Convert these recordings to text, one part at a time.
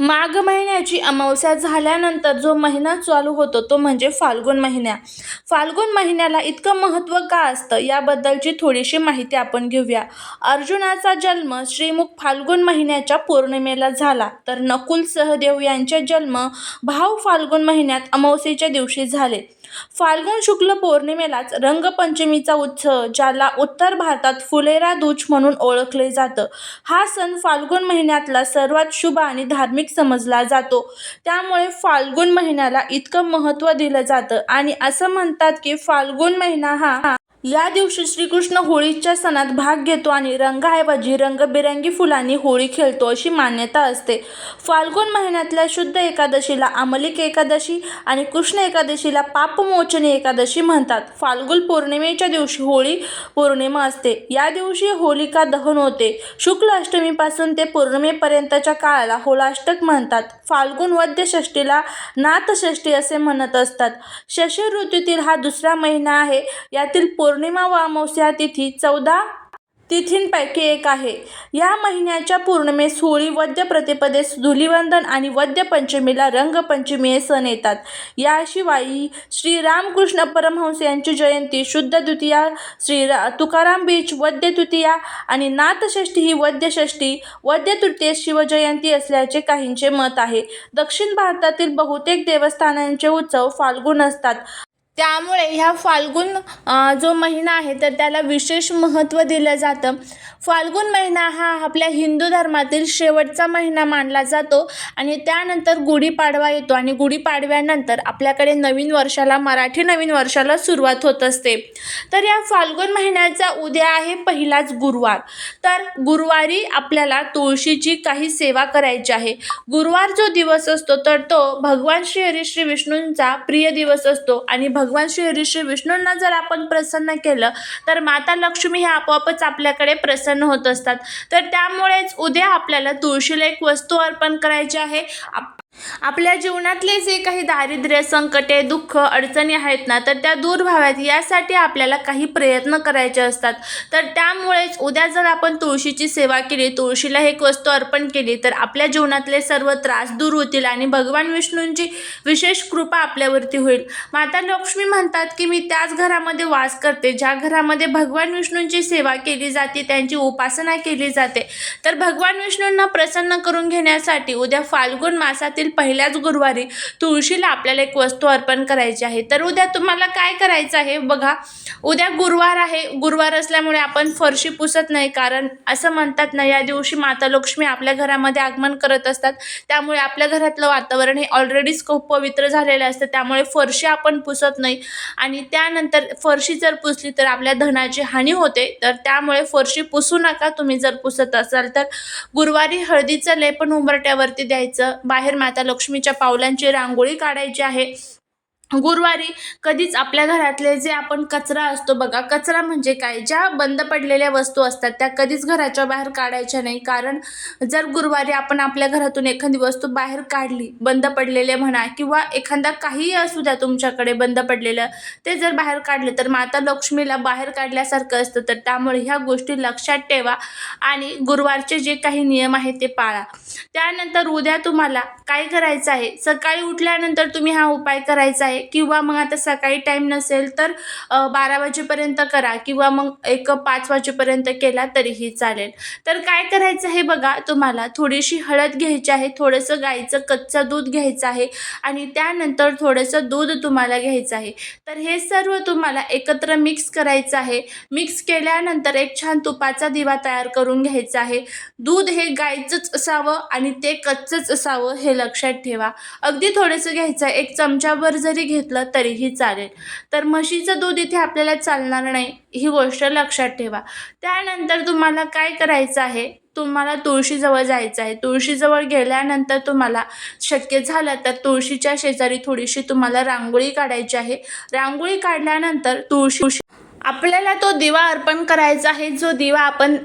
माघ महिन्याची अमावस्या झाल्यानंतर जो महिना चालू होतो तो म्हणजे फाल्गुन महिन्या. फाल्गुन महिन्याला इतकं महत्त्व का असतं? याबद्दलची थोडीशी माहिती आपण घेऊया. अर्जुनाचा जन्म श्रीमुख फाल्गुन महिन्याच्या पौर्णिमेला झाला. तर नकुल सहदेव यांचे जन्म भाऊ फाल्गुन महिन्यात अमावस्येच्या दिवशी झाले. फाल्गुन शुक्ल पौर्णिमेलाच रंगपंचमीचा उत्सव ज्याला उत्तर भारतात फुलेरा दूज म्हणून ओळखले जातं. हा सण फाल्गुन महिन्यातला सर्वात शुभ आणि धार्मिक समजला जातो. त्यामुळे फाल्गुन महिन्याला इतकं महत्त्व दिलं जातं आणि असं म्हणतात की फाल्गुन महिना हा या दिवशी श्रीकृष्ण होळीच्या सणात भाग घेतो आणि रंगाऐवजी रंगबिरंगी फुलांनी होळी खेळतो अशी मान्यता असते. फाल्गुन महिन्यातल्या शुद्ध एकादशीला अमलिक एकादशी आणि कृष्ण एकादशीला पापमोचनी एकादशी म्हणतात. फाल्गुन पौर्णिमेच्या दिवशी होळी पौर्णिमा असते. या दिवशी होलिका दहन होते. शुक्ल अष्टमीपासून ते पौर्णिमेपर्यंतच्या काळाला होलाष्टक म्हणतात. फाल्गुन वद्य षष्टीला नाथषष्ठी असे म्हणत असतात. शशी ऋतूतील हा दुसरा महिना आहे. यातील पौर्णिमा व अमावस्या तिथी चौदा तिथींपैकी एक आहे. या महिन्याच्या पौर्णिमेस होळी वद्य प्रतिपदेस धुलिवंदन आणि वद्य पंचमीला रंगपंचमी हे सण येतात. याशिवाय श्री रामकृष्ण परमहंस यांची जयंती शुद्ध द्वितीया श्री तुकाराम बीच वद्य तृतीया आणि नाथषष्ठी ही वद्यषष्ठी वद्य तृतीय शिवजयंती असल्याचे काहींचे मत आहे. दक्षिण भारतातील बहुतेक देवस्थानांचे उत्सव फाल्गुन असतात. त्यामुळे ह्या फाल्गुन जो महिना आहे तर त्याला विशेष महत्त्व दिलं जातं. फाल्गुन महिना हा आपल्या हिंदू धर्मातील शेवटचा महिना मानला जातो आणि त्यानंतर गुढीपाडवा येतो आणि गुढीपाडव्यानंतर आपल्याकडे नवीन वर्षाला मराठी नवीन वर्षाला सुरुवात होत असते. तर या फाल्गुन महिन्याचा उद्या आहे पहिलाच गुरुवार. तर गुरुवारी आपल्याला तुळशीची काही सेवा करायची आहे. गुरुवार जो दिवस असतो तर तो भगवान श्री हरी श्री विष्णूंचा प्रिय दिवस असतो आणि भग भगवान श्री हरी विष्णूंना जर आपण प्रसन्न केलं तर माता लक्ष्मी हे आपोआपच आपल्याकडे प्रसन्न होत असतात. तर त्यामुळेच उद्या आपल्याला तुळशीला एक वस्तू अर्पण करायची आहे. आप आपल्या जीवनातले जे काही दारिद्र्य संकटे दुःख अडचणी आहेत ना तर त्या दूर व्हाव्यात. यासाठी आपल्याला काही प्रयत्न करायचे असतात. तर त्यामुळेच उद्या जर आपण तुळशीची सेवा केली तुळशीला एक वस्तू अर्पण केली तर आपल्या जीवनातले सर्व त्रास दूर होतील आणि भगवान विष्णूंची विशेष कृपा आपल्यावरती होईल. माता लक्ष्मी म्हणतात की मी त्याच घरामध्ये वास करते ज्या घरामध्ये भगवान विष्णूंची सेवा केली जाते त्यांची उपासना केली जाते. तर भगवान विष्णूंना प्रसन्न करून घेण्यासाठी उद्या फाल्गुन मासातील पहिल्याच गुरुवारी. तुळशीला आपल्याला एक वस्तू अर्पण करायची आहे. तर उद्या तुम्हाला काय करायचं आहे बघा. उद्या गुरुवार आहे. गुरुवार असल्यामुळे आपण फरशी पुसत नाही कारण असं म्हणतात ना या दिवशी माता लक्ष्मी आपल्या घरामध्ये आगमन करत असतात. त्यामुळे आपल्या घरातलं वातावरण हे ऑलरेडीच खूप पवित्र झालेलं असतं. त्यामुळे फरशी आपण पुसत नाही. आणि त्यानंतर फरशी जर पुसली तर आपल्या धनाची हानी होते. तर त्यामुळे फरशी पुसू नका तुम्ही जर पुसत असाल तर. गुरुवारी हळदीचं लेपन उंबरट्यावरती द्यायचं. बाहेर आता लक्ष्मीच्या पावलांची रांगोळी काढायची आहे. गुरुवारी कधीच आपल्या घरातले जे आपण कचरा असतो बघा कचरा म्हणजे काय? ज्या बंद पडलेल्या वस्तू असतात त्या कधीच घराच्या बाहेर काढायच्या नाही. कारण जर गुरुवारी आपण आपल्या घरातून एखादी वस्तू बाहेर काढली बंद पडलेले म्हणा किंवा एखादा काहीही असू द्या तुमच्याकडे बंद पडलेलं ते जर बाहेर काढले तर माता लक्ष्मीला बाहेर काढल्यासारखं असतं. तर त्यामुळे ह्या गोष्टी लक्षात ठेवा आणि गुरुवारचे जे काही नियम आहेत ते पाळा. त्यानंतर उद्या तुम्हाला काय करायचं आहे? सकाळी उठल्यानंतर तुम्ही हा उपाय करायचा आहे किंवा मग आता सकाळी टाईम नसेल तर बारा वाजेपर्यंत करा किंवा मग एक पाच वाजेपर्यंत केला तरीही चालेल. तर काय करायचं हे बघा तुम्हाला थोडीशी हळद घ्यायची आहे थोडंसं गाईचं कच्चं दूध घ्यायचं आहे आणि त्यानंतर थोडंसं दूध तुम्हाला घ्यायचं आहे. तर हे सर्व तुम्हाला एकत्र मिक्स करायचं आहे. मिक्स केल्यानंतर एक छान तुपाचा दिवा तयार करून घ्यायचा आहे. दूध हे गाईचंच असावं आणि ते कच्चंच असावं हे लक्षात ठेवा. अगदी थोडंसं घ्यायचं एक चमच्यावर जरी घेतलं तरीही चालेल. तर म्हशीचं दूध इथे आपल्याला चालणार नाही ही गोष्ट लक्षात ठेवा. त्यानंतर तुम्हाला काय करायचं आहे? तुम्हाला तुळशीजवळ जायचं आहे. तुळशीजवळ गेल्यानंतर तुम्हाला शक्य झालं तर तुळशीच्या शेजारी थोडीशी तुम्हाला रांगोळी काढायची आहे. रांगोळी काढल्यानंतर तुळशी आपल्याला तो दिवा अर्पण करायचा आहे जो दिवा आपण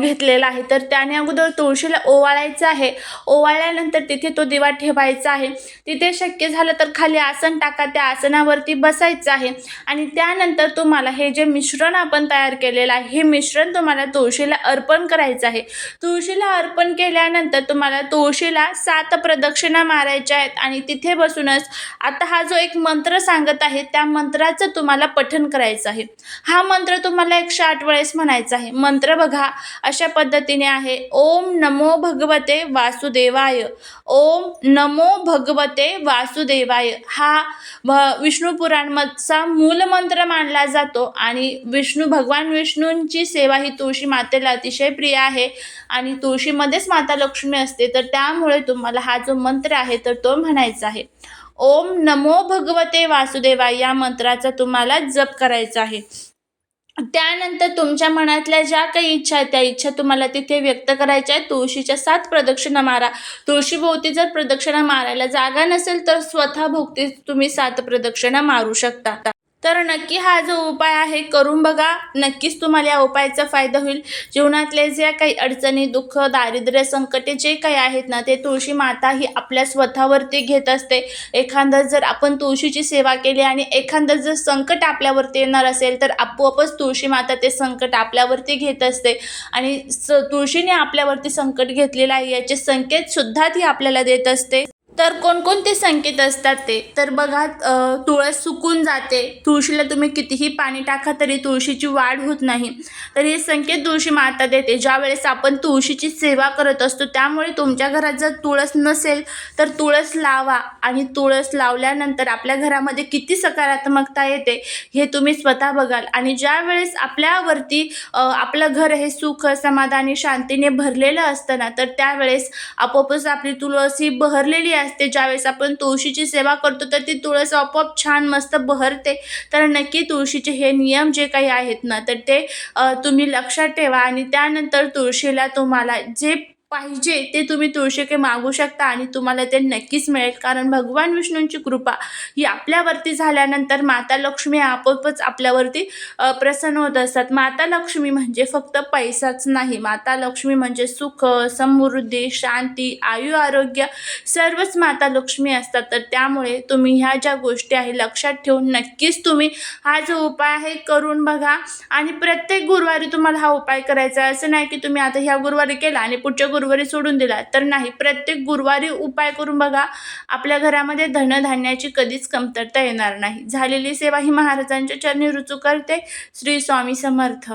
घेतलेला आहे तर त्याने अगोदर तुळशीला ओवाळायचं आहे. ओवाळल्यानंतर तिथे तो दिवा ठेवायचा आहे. तिथे शक्य झालं तर खाली आसन टाका त्या आसनावरती बसायचं आहे. आणि त्यानंतर तुम्हाला हे जे मिश्रण आपण तयार केलेलं आहे हे मिश्रण तुम्हाला तुळशीला अर्पण करायचं आहे. तुळशीला अर्पण केल्यानंतर तुम्हाला तुळशीला सात प्रदक्षिणा मारायच्या आहेत आणि तिथे बसूनच आता हा जो एक मंत्र सांगत आहे त्या मंत्राचं तुम्हाला पठण करायचं आहे. हा मंत्र तुम्हाला एकशे आठ वेळेस म्हणायचा आहे. मंत्र बघा अशा पद्धतीने आहे. ओम नमो भगवते वासुदेवाय. ओम नमो भगवते वासुदेवाय. हा भ विष्णू पुराणमधचा मूलमंत्र मानला जातो आणि विष्णू भगवान विष्णूंची सेवा ही तुळशी मातेला अतिशय प्रिय आहे आणि तुळशीमध्येच माता लक्ष्मी असते तर त्यामुळे तुम्हाला हा जो मंत्र आहे तर तो म्हणायचा आहे. ओम नमो भगवते वासुदेवाय या मंत्राचा तुम्हाला जप करायचा आहे. त्यानंतर तुमच्या मनातल्या ज्या काही इच्छा आहेत त्या इच्छा तुम्हाला तिथे व्यक्त करायच्या आहेत. तुळशीच्या सात प्रदक्षिणा मारा. तुळशीभोवती जर प्रदक्षिणा मारायला जागा नसेल तर स्वतः भोवती तुम्ही सात प्रदक्षिणा मारू शकता. तर नक्की हा जो उपाय आहे करून बघा. नक्कीच तुम्हाला या उपायाचा फायदा होईल. जीवनातले ज्या काही अडचणी दुःख दारिद्र्य संकटे जे काही आहेत ना ते तुळशी माता ही आपल्या स्वतःवरती घेत असते. एखादं जर आपण तुळशीची सेवा केली आणि एखादं जर संकट आपल्यावरती येणार असेल तर आपोआपच तुळशी माता ते संकट आपल्यावरती घेत असते. आणि स तुळशीने आपल्यावरती संकट घेतलेलं आहे याचे संकेतसुद्धा ती आपल्याला देत असते. तर कोणकोणते संकेत असतात ते? तर बघा तुळस सुकून जाते. तुळशीला तुम्ही कितीही पाणी टाका तरी तुळशीची वाढ होत नाही. तर हे संकेत तुळशी माता देते. ज्यावेळेस आपण तुळशीची सेवा करत असतो त्यामुळे तुमच्या घरात जर तुळस नसेल तर तुळस लावा. आणि तुळस लावल्यानंतर आपल्या घरामध्ये किती सकारात्मकता येते हे तुम्ही स्वतः बघाल. आणि ज्या वेळेस आपल्यावरती आपलं घर हे सुख समाधानी शांतीने भरलेलं असतं ना तर त्यावेळेस आपोआपच आपली तुळस ही बहरलेली असते. असते. ज्यावेळेस आपण तुळशीची सेवा करतो तर ती तुळस आपोआप छान मस्त बहरते. तर नक्की तुळशीचे हे नियम जे काही आहेत ना तर ते तुम्ही लक्षात ठेवा. आणि त्यानंतर तुळशीला तुम्हाला जे पाहिजे ते तुम्ही तुळशीके मागू शकता आणि तुम्हाला ते नक्कीच मिळेल. कारण भगवान विष्णूंची कृपा ही आपल्यावरती झाल्यानंतर माता लक्ष्मी आपोआपच आपल्यावरती प्रसन्न होत असतात. माता लक्ष्मी म्हणजे फक्त पैसाच नाही. माता लक्ष्मी म्हणजे सुख समृद्धी शांती आयु आरोग्य सर्वच माता लक्ष्मी असतात. तर त्यामुळे तुम्ही ह्या ज्या गोष्टी आहे लक्षात ठेवून नक्कीच तुम्ही हा जो उपाय आहे करून बघा. आणि प्रत्येक गुरुवारी तुम्हाला हा उपाय करायचा आहे. असं नाही की तुम्ही आता ह्या गुरुवारी केला आणि पुढच्या गुरुवारी सोडून दिला. तर नाही प्रत्येक गुरुवारी उपाय करून बघा आपल्या घरामध्ये धनधान्याची कधीच कमतरता येणार नाही. झालेली सेवा ही महाराजांच्या चरणी रुचू करते. श्री स्वामी समर्थ.